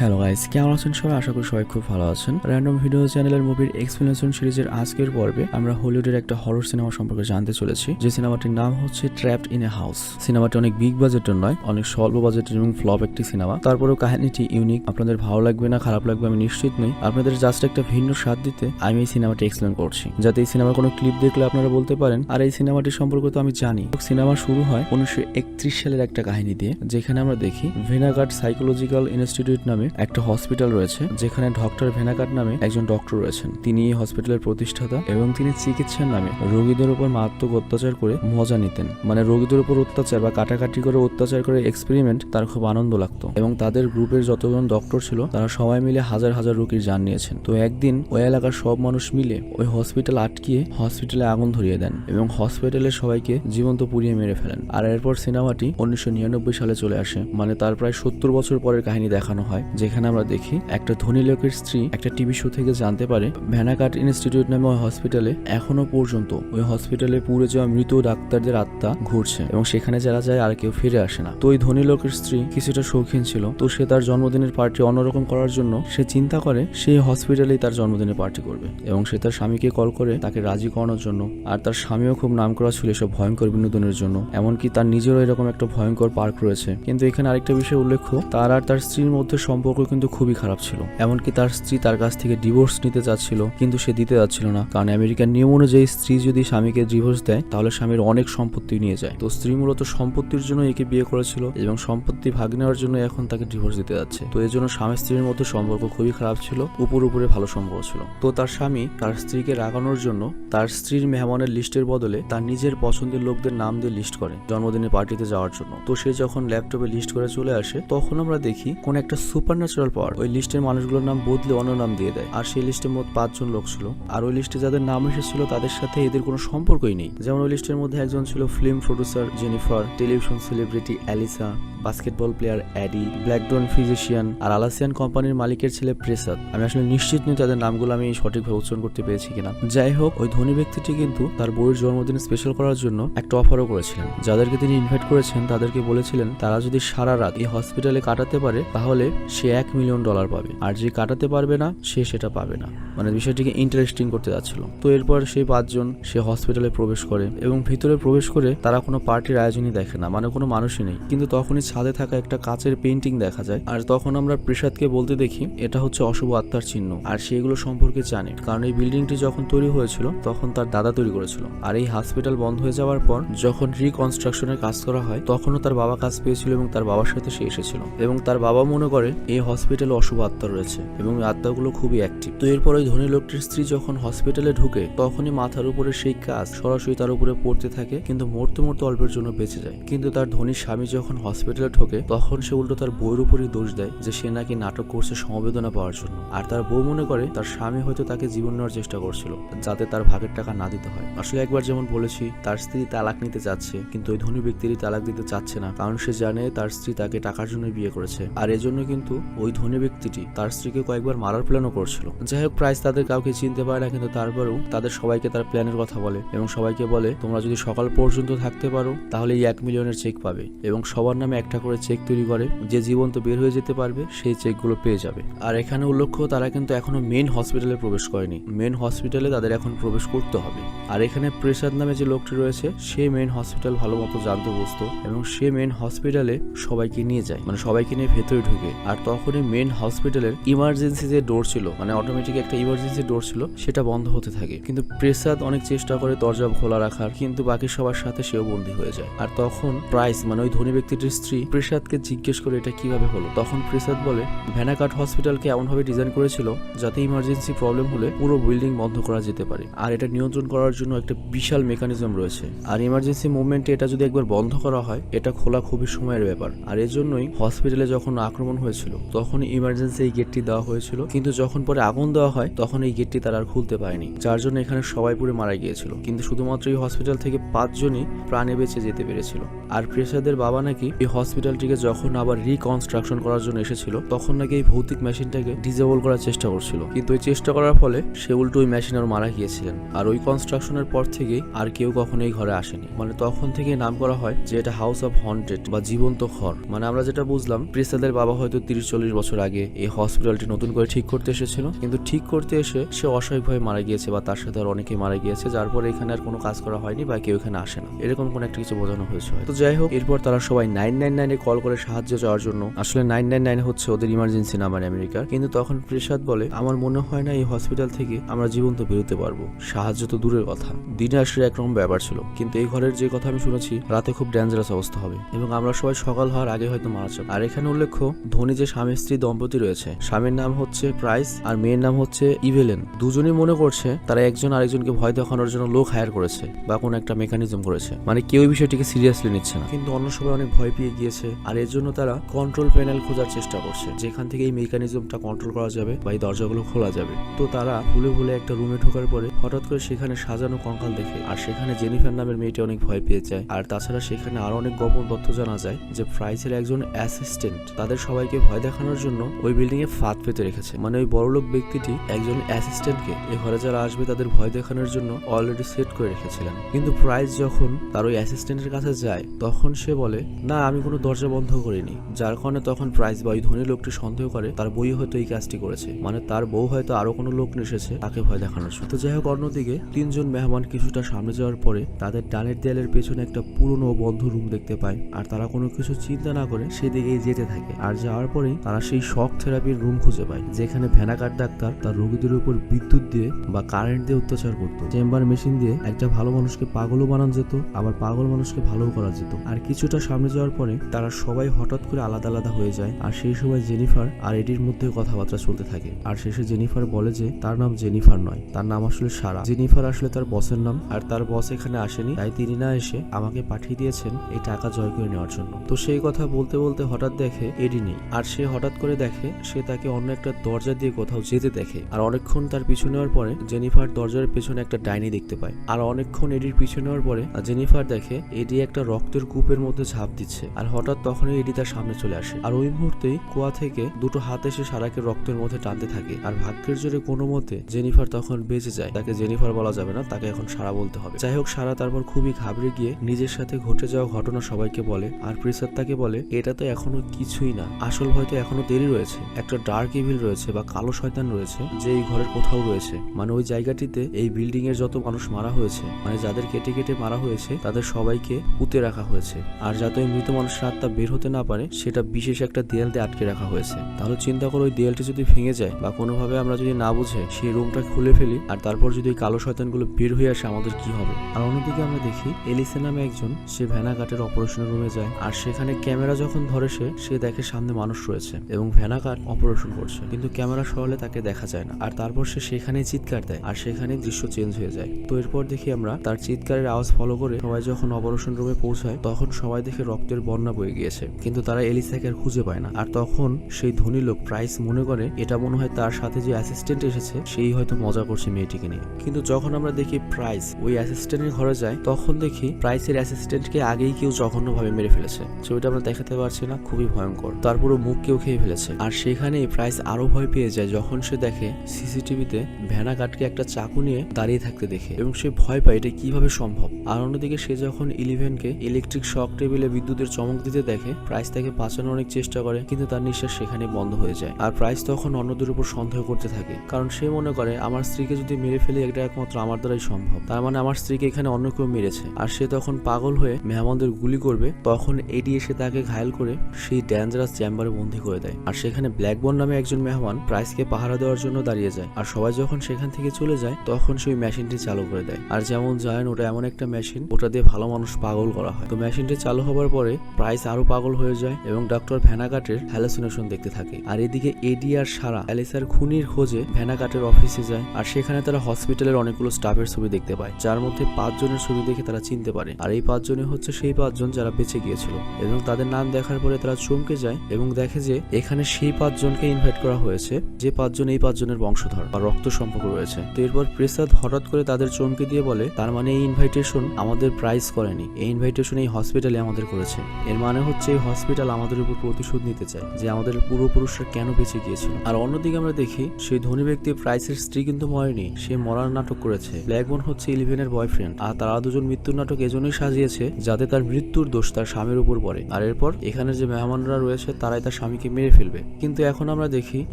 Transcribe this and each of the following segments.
Hello guys কেমন আছেন সবাই? আশা করি সবাই খুব ভালো আছেন। র্যান্ডম ভিডিও চ্যানেলের মুভির এক্সপ্লেনেশন সিরিজের আজকের পর্বে আমরা হলিউডের একটা হরর সিনেমা সম্পর্কে জানতে চলেছি। যে সিনেমাটির নাম হচ্ছে ট্র্যাপড ইন এ হাউস সিনেমাটি অনেক বিগ বাজেটের নয়, অনেক স্বল্প বাজেটের এবং ফ্লপ একটি সিনেমা তারপরেও কাহিনীটি ইউনিক আপনাদের ভালো লাগবে না, খারাপ লাগবে আমি নিশ্চিত নই। আপনাদের জাস্ট একটা ভিন্ন স্বাদ দিতে আমি এই সিনেমাটি এক্সপ্লেন করছি। যাতে এই সিনেমার কোনো ক্লিপ দেখলে আপনারা বলতে পারেন, আর এই সিনেমাটি সম্পর্কে তো আমি জানি। সিনেমা শুরু হয় উনিশশো একত্রিশ সালের একটা কাহিনী দিয়ে, যেখানে আমরা দেখি ভেনাগার্ড সাইকোলজিক্যাল ইনস্টিটিউট নামে একটা হসপিটাল রয়েছে, যেখানে ডক্টর ভেনাকাট নামে একজন ডক্টর রয়েছেন। তিনি এই হসপিটালের প্রতিষ্ঠাতা এবং তিনি চিকিৎসার নামে রোগীদের উপর মারাত্মক অত্যাচার করে মজা নিতেন। মানে রোগীদের উপর অত্যাচার বা কাটাকাটি করে অত্যাচার করে এক্সপেরিমেন্ট তার খুব আনন্দ লাগতো। এবং তাদের গ্রুপের যতজন ডক্টর ছিল, তারা সবাই মিলে হাজার হাজার রোগীর যান নিয়েছেন। তো একদিন ওই এলাকার সব মানুষ মিলে ওই হসপিটাল আটকিয়ে হসপিটালে আগুন ধরিয়ে দেন এবং হসপিটালের সবাইকে জীবন্ত পুড়িয়ে মেরে ফেলেন। আর এরপর সিনেমাটি উনিশশো নিরানব্বই সালে চলে আসে। মানে তার প্রায় সত্তর বছর পরের কাহিনী দেখানো হয়। যেখানে আমরা দেখি একটা ধনী লোকের স্ত্রী একটা টিভি শো থেকে জানতে পারে ভ্যানাকাট ইনস্টিটিউট নামে ওই হসপিটালে এখনও পর্যন্ত ওই হসপিটালে পুড়ে যাওয়া মৃত ডাক্তারদের আত্মা ঘুরছে এবং সেখানে যারা যায় আর কেউ ফিরে আসে না। তো ওই ধনী লোকের স্ত্রী কিছুটা শৌখিন ছিল, তো সে তার জন্মদিনের পার্টি অন্যরকম করার জন্য সে চিন্তা করে সেই হসপিটালেই তার জন্মদিনের পার্টি করবে এবং সে তার স্বামীকে কল করে তাকে রাজি করানোর জন্য আর তার স্বামীও খুব নাম করা ছিল এসব ভয়ঙ্কর বিনোদনের জন্য, এমনকি তার নিজেরও এরকম একটা ভয়ঙ্কর পার্ক রয়েছে। কিন্তু এখানে আরেকটা বিষয় উল্লেখ্য, তার আর তার স্ত্রীর মধ্যে সম্পর্ক কিন্তু খুবই খারাপ ছিল। এমনকি তার স্ত্রী তার কাছ থেকে ডিভোর্স নিতে চাচ্ছিল, কিন্তু সে দিতে যাচ্ছিল না। কারণ আমেরিকার নিয়ম অনুযায়ী স্ত্রী যদি স্বামীকে ডিভোর্স দেয়, তাহলে স্বামীর অনেক সম্পত্তি নিয়ে যায়। তো স্ত্রী মূলত সম্পত্তির জন্য একে বিয়ে করেছিল এবং সম্পত্তি ভাগ নেওয়ার জন্য এখন তাকে ডিভোর্স দিতে যাচ্ছে। তো এই জন্য স্বামী স্ত্রীর মধ্যে সম্পর্ক খুবই খারাপ ছিল, উপর উপরে ভালো সম্পর্ক ছিল। তো তার স্বামী তার স্ত্রীকে রাগানোর জন্য তার স্ত্রীর মেহমানের লিস্টের বদলে তার নিজের পছন্দের লোকদের নাম দিয়ে লিস্ট করে জন্মদিনের পার্টিতে যাওয়ার জন্য। তো সে যখন ল্যাপটপে লিস্ট করে চলে আসে, তখন আমরা দেখি কোন একটা সুপার ন্যাচারাল পাওয়ার ওই লিস্টের মানুষগুলোর নাম বদলে অন্য নাম দিয়ে দেয়। আর সেই লিস্টে মোট পাঁচজন লোক ছিল। আর ওই লিস্টে যাদের নাম এসেছিল তাদের সাথে এদের কোনো সম্পর্কই নেই। যেমন ওই লিস্টের মধ্যে একজন ছিল film producer Jennifer, television celebrity Alyssa basketball player Addie Blackdon physician আর আলাসিয়ান কোম্পানির মালিকের ছেলে প্রেসাদ আমি আসলে নিশ্চিত নই তাদের নামগুলো আমি সঠিকভাবে উচ্চারণ করতে পেরেছি কিনা। যাই হোক, ওই ধনী ব্যক্তিটি কিন্তু তার বউয়ের জন্মদিন স্পেশাল করার জন্য একটা অফারও করেছিলেন। যাদেরকে তিনি ইনভাইট করেছেন, তাদেরকে বলেছিলেন, তারা যদি সারা রাত এই হসপিটালে কাটাতে পারে, তাহলে সে এক মিলিয়ন ডলার পাবে। আর যে কাটাতে পারবে না, সে সেটা পাবে না। মানে বিষয়টিকে ইন্টারেস্টিং করতে যাচ্ছিল। তো এরপর সেই পাঁচজন সে হসপিটালে প্রবেশ করে এবং ভিতরে প্রবেশ করে তারা কোনো পার্টির আয়োজনই দেখে না মানে কোনো মানুষই নেই। কিন্তু তখনই ছাদে থাকা একটা কাচের পেন্টিং দেখা যায় আর তখন আমরা প্রসাদকে বলতে দেখি, এটা হচ্ছে অশুভ আত্মার চিহ্ন আর সেগুলো সম্পর্কে জানে। কারণ এই বিল্ডিংটি যখন তৈরি হয়েছিল, তখন তার দাদা তৈরি করেছিল। আর এই হসপিটাল বন্ধ হয়ে যাওয়ার পর যখন রিকনস্ট্রাকশনের কাজ করা হয়, তখনও তার বাবা কাজ পেয়েছিল এবং তার বাবার সাথে সে এসেছিল। এবং তার বাবা মনে করে, এই হসপিটালে অশুভ আত্মা রয়েছে এবং আত্মাগুলো খুবই অ্যাক্টিভ তো এরপর ওই ধনী লোকটির স্ত্রী যখন হসপিটালে ঢুকে, তখনই মাথার উপরে সেই কাজ সরাসরি তার উপরে পড়তে থাকে, কিন্তু মরতে মরতে অল্পের জন্য বেঁচে যায়। কিন্তু তার ধনী স্বামী যখন হসপিটালে ঢোকে, তখন সে উল্টো তার বউয়ের উপরই দোষ দেয় যে সে নাকি নাটক করছে সমবেদনা পাওয়ার জন্য। আর তার বউ মনে করে তার স্বামী হয়তো তাকে জীবন নেওয়ার চেষ্টা করছিল, যাতে তার ভাগের টাকা না দিতে হয়। আসলে একবার যেমন বলেছি, তার স্ত্রী তালাক নিতে চাচ্ছে, কিন্তু ওই ধনী ব্যক্তিরই তালাক দিতে চাচ্ছে না, কারণ সে জানে তার স্ত্রী তাকে টাকার জন্য বিয়ে করেছে। আর এজন্য কিন্তু ওই ধনী ব্যক্তিটি তার স্ত্রীকে কয়েকবার মারার প্ল্যানও করছিল। যাই হোক প্রাইস তাদের কাউকে চিনতে পারে না, কিন্তু তারপরেও তাদের সবাইকে তার প্ল্যানের কথা বলে এবং সবাইকে বলে, তোমরা যদি সকাল পর্যন্ত থাকতে পারো, তাহলে এই এক মিলিয়নের চেক পাবে এবং সবার নামে একটা করে চেক তৈরি করে। যে জীবন্ত বের হয়ে যেতে পারবে, সেই চেকগুলো পেয়ে যাবে। আর এখানে উল্লেখ্য তারা কিন্তু এখনও মেন হসপিটালে প্রবেশ করেনি। মেন হসপিটালে তাদের এখন প্রবেশ করতে হবে। আর এখানে প্রেসাদ নামে যে লোকটি রয়েছে, সে মেন হসপিটাল ভালো মতো জানতে বুঝতো এবং সে মেন হসপিটালে সবাইকে নিয়ে যায়। মানে সবাইকে নিয়ে ভেতরে ঢুকে। আর তখনই মেন হসপিটালের ইমার্জেন্সি যে ডোর ছিল মানে অটোমেটিক একটা ইমার্জেন্সি ডোর ছিল, সেটা বন্ধ হতে থাকে। কিন্তু প্রেসাদ অনেক চেষ্টা করে দরজা খোলা রাখার, কিন্তু বাকি সবার সাথে সেও বন্দী হয়ে যায়। আর তখন প্রাইস মানে ওই ধনী ব্যক্তিটির স্ত্রী, প্রেসাদকে জিজ্ঞেস করে এটা কীভাবে হলো। তখন প্রেসাদ বলে ভ্যানাকাট হসপিটালকে এমনভাবে ডিজাইন করেছিল যাতে ইমার্জেন্সি প্রবলেম হলে পুরো বিল্ডিং বন্ধ করা যেতে পারে। আর এটা নিয়ন্ত্রণ করার জন্য একটা বিশাল মেকানিজম রয়েছে। আর ইমার্জেন্সি মুভমেন্টে এটা যদি একবার বন্ধ করা হয়, এটা খোলা খুবই সময়ের ব্যাপার। আর এর জন্যই হসপিটালে যখন আক্রমণ হয়েছিল তখন ইমার্জেন্সি এই গেটটি দেওয়া হয়েছিল। কিন্তু যখন পরে আগুন দেওয়া হয় তখন এই গেটটি তারা আর খুলতে পারেনি, যার জন্য এখানে সবাই পুরো মারা গিয়েছিল। কিন্তু শুধুমাত্র এই হসপিটাল থেকে পাঁচজনই প্রাণে বেঁচে যেতে পেরেছিল। আর প্রেসাদের বাবা নাকি এই হসপিটালটিকে যখন আবার রিকনস্ট্রাকশন করার জন্য এসেছিল, তখন নাকি এই ভৌতিক মেশিনটাকে ডিজেবল করার চেষ্টা করছিল। কিন্তু ওই চেষ্টা করার ফলে সে উল্টো ওই মেশিন আর মারা গিয়েছিলেন। আর ওই কনস্ট্রাকশনের পর থেকেই আর কেউ কখনো এই ঘরে আসেনি। মানে তখন থেকে নাম করা হয় যে এটা হাউস অফ হন্টেড বা জীবন্ত ঘর। মানে আমরা যেটা বুঝলাম প্রেসাদের বাবা হয়তো তিরিশ চল্লিশ বছর আগে এই হসপিটালটি নতুন করে ঠিক করতে এসেছিল। কিন্তু ঠিক করতে এসে সে অসহায় অস্বাভাবিকভাবে মারা গিয়েছে বা তার সাথে আর অনেকে মারা গিয়েছে, যার পরে এখানে আর কোনো কাজ করা হয়নি বা কেউ এখানে আসে না। এরকম কোনো একটা কিছু বোঝানো হয়েছে তো যাই হোক, এরপর তারা সবাই নাইন নাইন নাইনে কল করে সাহায্য চাওয়ার জন্য। আসলে নাইন নাইন নাইন হচ্ছে ওদের ইমার্জেন্সি নাম্বার আমেরিকার কিন্তু তখন প্রেসাদ বলে, আমার মনে হয় না এই হসপিটাল থেকে আমরা জীবন্ত বেরোতে পারব। সাহায্য তো দূরের কথা। দিনে আসলে একরকম ব্যাপার ছিল। কিন্তু এই ঘরের যে কথা আমি শুনেছি, রাতে খুব ডেঞ্জারাস অবস্থা হবে। এবং আমরা সবাই সকাল হওয়ার আগে হয়তো মারা যাব। আর এখানে উল্লেখ্য, ধনী যে স্বামী স্ত্রী দম্পতি রয়েছে, স্বামীর নাম হচ্ছে প্রাইস আর মেয়ের নাম হচ্ছে ইভেলেন। দুজনই মনে করছে তারা একজন আরেকজনকে ভয় দেখানোর জন্য লোক হায়ার করেছে বা কোনো একটা মেকানিজম করেছে। মানে কেউ বিষয়টিকে সিরিয়াসলি নিচ্ছে না। কিন্তু অন্য সবাই অনেক ভয় পেয়ে গিয়েছে আর এর জন্য তারা কন্ট্রোল প্যানেল খোঁজার চেষ্টা করছে। যেখান থেকে এই মেকানিজমটা কন্ট্রোল করা যাবে বা এই দরজাগুলো খোলা যাবে। তো তারা ভুলে ভুলে একটা রুমে ঢোকার পরে হঠাৎ করে সেখানে সাজানো কঙ্কাল দেখে আর সেখানে জেনিফার নামের মেয়েটি অনেক ভয় পেয়ে যায়। আর তাছাড়া সেখানে আরও অনেক গোপন তথ্য জানা যায় যে প্রাইসের একজন অ্যাসিস্ট্যান্ট তাদের সবাইকে ভয় দেখানোর জন্য ওই বিল্ডিং এ ফাঁদ পেতে রেখেছে। মানে ওই বড়লোক ব্যক্তিটি একজন অ্যাসিস্ট্যান্টকে এ ঘরে যারা আসবে তাদের ভয় দেখানোর জন্য অলরেডি সেট করে রেখেছিলেন। কিন্তু প্রাইস যখন তার ওই অ্যাসিস্ট্যান্টের কাছে যায়, তখন সে বলে, না, আমি কোনো দরজা বন্ধ করিনি। যার কারণে তখন প্রাইস বা ওই ধনী লোকটি সন্দেহ করে, তার বই হয়তো এই কাজটি করেছে। মানে তার বউ হয়তো আরও কোনো লোক এসেছে তাকে ভয় দেখানোর জন্য। তো যাই হোক, অন্যদিকে তিনজন মেহমান কিছুটা সামনে যাওয়ার পরে তাদের ডানের দেয়ালের পেছনে একটা পুরনো বন্ধ রুম দেখতে পায়। আর তারা কোনো কিছু চিন্তা না করে সেদিকেই যেতে থাকে। আর যাওয়ার পরেই তারা সেই শক থেরাপির রুম খুঁজে পায়, যেখানে ভ্যানাকার ডাক্তার তার রোগীদের উপর বিদ্যুৎ দিয়ে বা কারেন্ট দিয়ে অত্যাচার করতো। চেম্বার মেশিন দিয়ে একটা ভালো মানুষকে পাগলও বানানো যেত, আবার পাগল মানুষকে ভালোও করা যেত। আর কিছুটা সামনে যাওয়ার পরে তারা সবাই হঠাৎ করে আলাদা আলাদা হয়ে যায়। আর সেই সময় জেনিফার আর এডির মধ্যে কথাবার্তা চলতে থাকে। আর শেষে জেনিফার বলে যে, তার নাম জেনিফার নয়, তার নাম আসলে সারা। জেনিফার আসলে তার বসের নাম, আর তার বস এখানে আসেনি, তাই তিনি না এসে আমাকে পাঠিয়ে দিয়েছেন এই টাকা জয় করে নেওয়ার জন্য। তো সেই কথা বলতে বলতে হঠাৎ দেখে এডি নেই। আর সে হঠাৎ করে দেখে, সে তাকে অন্য একটা দরজা দিয়ে কোথাও যেতে দেখে। আর অনেকক্ষণ তার পিছু নেওয়ার পরে জেনিফার দরজার পেছনে একটা ডাইনি দেখতে পায়। আর অনেকক্ষণ এডির পিছু নেওয়ার পরে জেনিফার দেখে এডি একটা রক্তের কূপের মধ্যে ঝাঁপ দিচ্ছে আর হঠাৎ তখনই এডি তার সামনে চলে আসে। আর ওই মুহূর্তেই কুয়া থেকে দুটো হাত এসে সারাকে রক্তের মধ্যে টানতে থাকে আর ভাগ্যের জোরে কোনো মতে জেনিফার তখন বেঁচে যায়। তাকে জেনিফার বলা যাবে না, তাকে এখন সারা বলতে হবে। যাই হোক, সারা তারপর খুবই ঘাবড়ে গিয়ে নিজের সাথে ঘটে যাওয়া ঘটনা সবাইকে বলে আর প্রিসাদ তাকে বলে, এটা তো এখনও কিছুই না। আসল হয়তো এখনও দেরি রয়েছে। একটা ডার্ক ইভিল রয়েছে বা কালো শয়তান রয়েছে যে এই ঘরের কোথাও রয়েছে। মানে ওই জায়গাটিতে এই বিল্ডিং এর যত মানুষ মারা হয়েছে মানে যাদের কেটে কেটে মারা হয়েছে, তাদের সবাইকে পুঁতে রাখা হয়েছে। আর যাতে ওই মৃত মানুষের আত্মা বের হতে না পারে, সেটা বিশেষ একটা দেয়াল দিয়ে আটকে রাখা হয়েছে। তাহলে চিন্তা করো, ওই দেয়ালটি যদি ভেঙে যায় বা কোনোভাবে আমরা যদি না বুঝে, সেই রুমটা খুলে ফেলি, আর তারপর যদি ওই কালো শয়তানগুলো বের হয়ে আসে, আমাদের কি হবে? আর অন্যদিকে আমরা দেখি এলিসে নামে একজন, সে ভ্যানাঘাটের অপারেশনের রুমে যায়, আর সেখানে ক্যামেরা যখন ধরে সে সে দেখে সামনে মানুষ রয়েছে, এবং ভ্যানাঘাট অপারেশন করছে। কিন্তু ক্যামেরা সরলে তাকে দেখা যায় না। আর তারপর সে সেখানে চিৎকার দেয়, আর সেখানে দৃশ্য চেঞ্জ হয়ে যায়। তো এরপর দেখি আমরা, তার চিৎকারের আওয়াজ ফলো করে সবাই যখন অপারেশন রুমে পৌঁছায়, তখন সবাই দেখে রক্তের বন্যা বয়ে গিয়েছে। কিন্তু তারা এলিসাকে আর খুঁজে পায় না। আর তখন সেই ধনী লোক প্রাইস মনে করে, এটা মনে হয় তার সাথে যে অ্যাসিস্ট্যান্ট এসেছে, সেই হয়তো মজা করছে মেয়েটিকে নিয়ে। কিন্তু যখন আমরা দেখি প্রাইস ওই অ্যাসিস্ট্যান্টের ঘরে যায়, তখন দেখি প্রাইসের অ্যাসিস্ট্যান্টকে আগেই কেউ জঘন্যভাবে মেরে ফেলেছে। ছবিটা আমরা দেখাতে পারছি না, খুবই ভয়ঙ্কর। তার মুখ কেউ খেয়ে ফেলেছে। আর সেখানে প্রাইস আরও ভয় পেয়ে যায়, যখন সে দেখে সিসিটিভিতে ভ্যানা কাটকে একটা চাকু নিয়ে দাঁড়িয়ে থাকতে দেখে এবং সে ভয় পায় এটা কীভাবে সম্ভব। আর অন্যদিকে সে যখন ইলেভেনকে ইলেকট্রিক শক টেবিলে বিদ্যুতের চমক দিতে দেখে, প্রাইস তাকে বাঁচানোর অনেক চেষ্টা করে, কিন্তু তার নিঃশ্বাস সেখানে বন্ধ হয়ে যায়। আর প্রাইস তখন অন্যদের উপর সন্দেহ করতে থাকে, কারণ সে মনে করে, আমার স্ত্রীকে যদি মেরে ফেলে, এটা একমাত্র আমার দ্বারাই সম্ভব। তার মানে আমার স্ত্রীকে এখানে অন্য কেউ মেরেছে। আর সে তখন পাগল হয়ে মেহমানদের গুলি করবে, তখন এডি এসে তাকে ঘায়াল করে সেই ডেঞ্জারাস চেম্বারে বন্দি করে দেয়। আর সেখানে ব্ল্যাকবোন নামে একজন মেহমান প্রাইসকে পাহারা দেওয়ার জন্য দাঁড়িয়ে যায়। আর সবাই যখন সেখান থেকে চলে যায়, তখন সেই মেশিনটি চালু করে দেয়। আর যেমন জানেন, ওটা এমন একটা মেশিন, ওটা দিয়ে ভালো মানুষ পাগল করা হয়। তো মেশিনটি চালু হবার পরে প্রাইস আরও পাগল হয়ে যায় এবং ডক্টর ভ্যানাকাটের হ্যালোসিনেশন দেখতে থাকে। আর এদিকে এডি আর সারা, অ্যালিসার খুনির খোঁজে ভ্যানাকাটের অফিসে যায়। আর সেখানে তারা হসপিটালের অনেকগুলো স্টাফের ছবি দেখতে পায়, যার মধ্যে পাঁচজনের ছবি দেখে তারা চিনতে পারে। আর এই পাঁচজনই হচ্ছে সেই পাঁচজন যারা বেঁচে গিয়েছিল। এবং তাদের নাম দেখার পরে তারা চমকে যায় এবং দেখে যে এখানে সেই পাঁচজনকে ইনভাইট করা হয়েছে। যে পাঁচজন এই পাঁচজনের ধরনের বংশধর বা রক্ত সম্পর্ক রয়েছে। তো এরপর প্রেসাদ হঠাৎ করে তাদের চমকে দিয়ে বলে, তার মানে এই ইনভাইটেশন আমাদের প্রাইস করেনি। এই ইনভাইটেশন এই হসপিটালে আমাদের করেছে। এর মানে হচ্ছে এই হসপিটাল আমাদের উপর প্রতিশোধ নিতে চায়, যে আমাদের পূর্বপুরুষরা কেন বেঁচে গিয়েছিল? আর অন্যদিকে আমরা দেখি, সেই ধনী ব্যক্তি প্রাইসের স্ত্রী কিন্তু মরেনি, সে মরার নাটক করেছে। ব্ল্যাকবোন হচ্ছে ইলেভেনের বয়ফ্রেন্ড আর তারা দুজন মৃত্যুর নাটক এজন্যই সাজিয়েছে, যাতে তার মৃত্যুর দোষ তার স্বামীর উপর পড়ে। আর এরপর এখানে যে মেহমানরা রয়েছে, তারাই তার স্বামীকে মেরে ফেলবে। কিন্তু এখন আমরা দেখি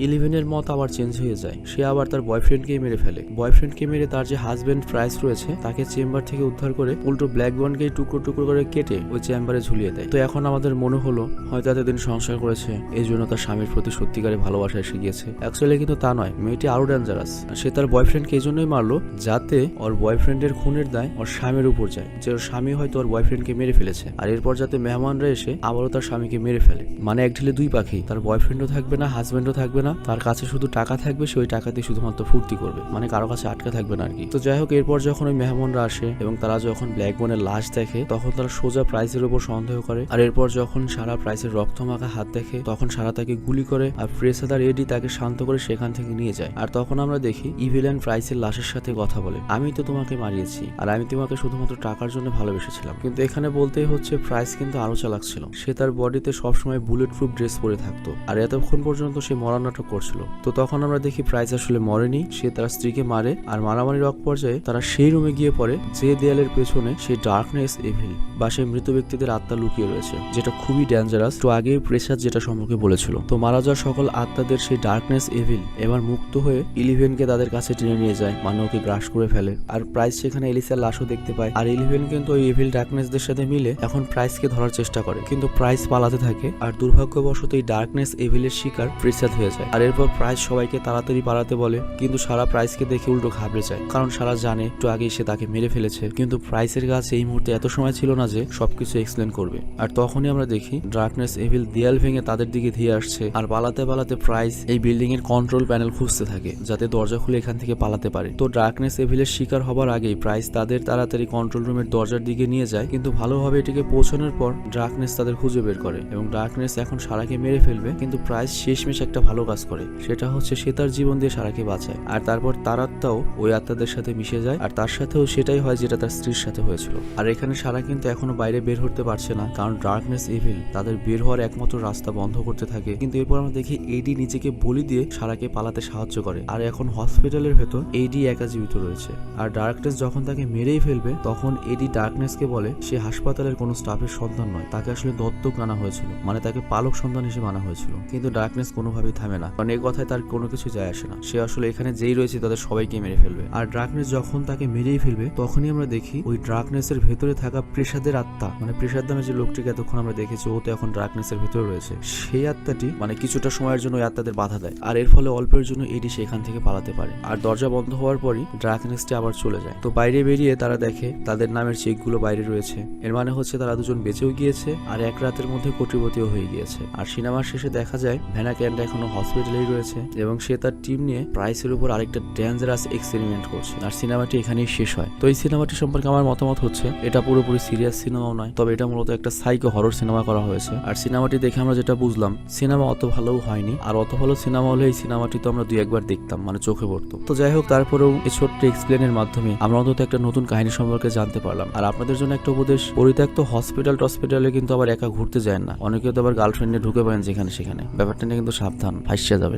ইলেভেনের মত আবার চেঞ্জ হয়ে যায়। সে আবার তার বয়ফ্রেন্ডকেই মেরে ফেলে। বয়ফ্রেন্ডকে মেরে তার যে হাজবেন্ড প্রাইস রয়েছে, তাকে চেম্বার থেকে উদ্ধার করে উল্টো ব্ল্যাকবনকেই টুকরো টুকরো করে কেটে ওই চেম্বারে ঝুলিয়ে দেয়। তো এখন আমাদের মনে হলো, হয়তো এতদিন সংসার করেছে, এই জন্য তার স্বামীর প্রতি সত্যিকারে ভালোবাসা এসে গিয়েছে। অ্যাকচুয়ালি কিন্তু তা নয়, মেয়েটি আরও ডেঞ্জারাস সে তার বয়ফ্রেন্ডকে এই জন্যই মারলো, যাতে ওর বয়ফ্রেন্ডের খুনের দায় ওর স্বামীর উপর যায়। যে ওর স্বামী হয়তো ওর বয়ফ্রেন্ডকে মেরে ফেলেছে, আর এরপর যাতে মেহমানরা এসে আবারও তার স্বামীকে মেরে ফেলে। মানে এক ঢিলে দুই পাখি, তার বয়ফ্রেন্ডও থাকবে না হাজবেন্ডও থাকবে না, তার কাছে শুধু টাকা থাকবে, সে ওই টাকা দিয়ে শুধুমাত্র ফুর্তি করবে মানে কারও কাছে আটকে থাকবে না আর কি। তো যাই হোক, এরপর যখন ওই মেহমানরা আসে এবং তারা যখন ব্ল্যাক বোনের লাশ দেখে, তখন তারা সোজা প্রাইসের উপর সন্দেহ করে। আর এরপর যখন সারা প্রাইসের রক্ত মাখা হাত দেখে, তখন সারা তাকে গুলি করে আর প্রেসাদার এডি তাকে শান্ত করে সেখান থেকে নিয়ে যায়। আর তখন আমরা দেখি ইভিলেন প্রাইসের লাশের সাথে কথা বলে, আমি তো তোমাকে মারিয়েছি আর আমি তোমাকে শুধুমাত্র টাকার জন্য ভালোবেসেছিলাম। কিন্তু এখানে বলতেই হচ্ছে প্রাইস কিন্তু আরও চালাক ছিল। সে তার বডিতে সবসময় বুলেট প্রুফ ড্রেস পরে থাকতো। আর এতক্ষণ পর্যন্ত সে মরার নাটক করছিল। তো তখন আমরা দেখি প্রাইস আসলে মরেনি, সে তার স্ত্রীকে মারে আর মারামারির রক পর্যায়ে তারা সেই রুমে গিয়ে পড়ে যে দেয়ালের পেছনে সেই ডার্কনেস এভিল বা সেই মৃত ব্যক্তিদের আত্মা লুকিয়ে রয়েছে, যেটা খুবই ডেঞ্জারাস তো আগে প্রেসার যেটা সম্পর্কে বলেছিল। তো মারা যাওয়া সকল আত্মাদের সেই ডার্কনেস এভিল এবার মুক্ত হয়ে ইলিভেনকে তাদের কাছে টেনে নিয়ে যায় মানে ওকে গ্রাস করে ফেলে। আর প্রাইস সেখানে এলিসার লাশও দেখতে পায়। আর ইলিভেন কিন্তু ওই এভিল ডার্কনেসদের সাথে মিলে এখন প্রাইসকে ধরার চেষ্টা করে। কিন্তু প্রাইস পালাতে থাকে আর দুর্ভাগ্যবশত এই ডার্কনেস এভিলের শিকার প্রেসাদ হয়ে যায়। আর এরপর প্রাইস সবাইকে তাড়াতাড়ি পালাতে বলে, কিন্তু সারা প্রাইসকে দেখে উল্টো ঘাবড়ে যায়। কারণ সারা জানে, একটু আগেই সে তাকে মেরে ফেলেছে। কিন্তু প্রাইসের কাছে এই মুহূর্তে এত সময় ছিল না যে সবকিছু এক্সপ্লেন করবে। আর তখনই আমরা দেখি ডার্কনেস এভিল দেয়াল ভেঙে তাদের দিকে ধেয়ে আসছে। আর পালাতে পালাতে প্রাইস এই বিল্ডিং এর কন্ট্রোল প্যানেল খুঁজতে থাকে, যাতে দরজা খুলে এখান থেকে পালাতে পারে। তো ডার্কনেস এভিলের শিকার হবার আগেই প্রাইস তাদের তাড়াতাড়ি কন্ট্রোল রুমের দরজার দিকে নিয়ে যায়। কিন্তু ভালোভাবে এটিকে পৌঁছানোর পর ডার্কনেস তাদের খুঁজে বের করে। এবং ডার্কনেস এখন সারাকে মেরে ফেলবে, কিন্তু প্রাইস শেষমেশ একটা ভালো কাজ করে। সেটা হচ্ছে সে তার জীবন দিয়ে সারাকে বাঁচায়। আর তারপর তার আত্মাও ওই আত্মাদের সাথে মিশে যায়, আর তার সাথেও সেটাই হয় যেটা তার স্ত্রীর সাথে হয়েছিল। আর এখানে সারা কিন্তু এখনও বাইরে বের হতে পারছে না, কারণ ডার্কনেস ইভিল তাদের বের হওয়ার একমাত্র রাস্তা বন্ধ করতে থাকে। কিন্তু এরপর আমরা দেখি এডি নিজেকে বলি দিয়ে সারাকে পালাতে সাহায্য করে। আর এখন হসপিটালের ভেতর এডি একা জীবিত রয়েছে। আর ডার্কনেস যখন তাকে মেরেই ফেলবে, তখন এডি ডার্কনেসকে বলে সে হাসপাতালের কোনো স্টাফের সন্তান নয়। তাকে আসলে দত্তক আনা হয়েছিল মানে তাকে পালক সন্তান হিসেবে আনা হয়েছিল। কিন্তু ডার্কনেস কোনোভাবেই থামে না। কারণ এই কথায় তার কোনো কিছু যায় আসে না। সে আসলে এখানে যেই রয়েছে তাদের সবাইকে মেরে ফেলবে। আর ডার্কনেস যখন তাকে মেরেই ফেলবে, তখনই আমরা দেখি ওই ডার্কনেসের ভেতরে থাকা প্রেসাদের আত্মা মানে প্রেসাদ নামে যে লোকটিকে এতক্ষণ আমরা দেখেছি, ও তো এখন ডার্কনেসের ভেতরে রয়েছে। সেই আত্মাটি মানে কিছুটা সময়ের জন্য ওই আত্মাদের বাধা দেয়। আর এর ফলে অল্পের জন্য এটি সেখান থেকে পালাতে পারে। আর দরজা বন্ধ হওয়ার পরই ডার্কনেসটি আবার চলে যায়। তো বাইরে বেরিয়ে তারা দেখে তাদের নামের চেকগুলো বাইরে রয়েছে। এর মানে হচ্ছে তারা দুজন বেঁচেও গিয়েছে আর এক রাতের মধ্যে কোটিপতিও হয়ে গিয়েছে। আর সিনেমার শেষে দেখা যায় ভ্যানা এখনও হসপিটালেই রয়েছে এবং সে তার টিম নিয়ে প্রাইসের উপর আরেকটা ডেঞ্জারাস এক্সপেরিমেন্ট করছে। আর সিনেমাটি এখানেই শেষ হয়। তো এই সিনেমাটি সম্পর্কে আমার মতামত হচ্ছে, এটা পুরোপুরি সিরিয়াস সিনেমাও নয়, তবে এটা মূলত একটা সাইকো হরর সিনেমা করা হয়েছে। আর সিনেমাটি দেখে আমরা যেটা বুঝলাম সিনেমা অত ভালোও হয়নি, আর অত ভালো সিনেমা হলে এই সিনেমাটি তো আমরা দুই একবার দেখতাম মানে চোখে পড়তো। তো যাই হোক, তারপরেও এই ছোট্ট এক্সপ্লেনের মাধ্যমে আমরা অন্তত একটা নতুন কাহিনী সম্পর্কে জানতে পারলাম। আর আপনাদের জন্য একটা উপদেশ, পরিত্যক্ত হসপিটাল টসপিটালে কিন্তু আবার একা ঘুরতে যায় না। অনেকে তো আবার গার্লফ্রেন্ডে ঢুকে পারেন যেখানে সেখানে। ব্যাপারটা নিয়ে কিন্তু সাবধান ফাইসা যাবে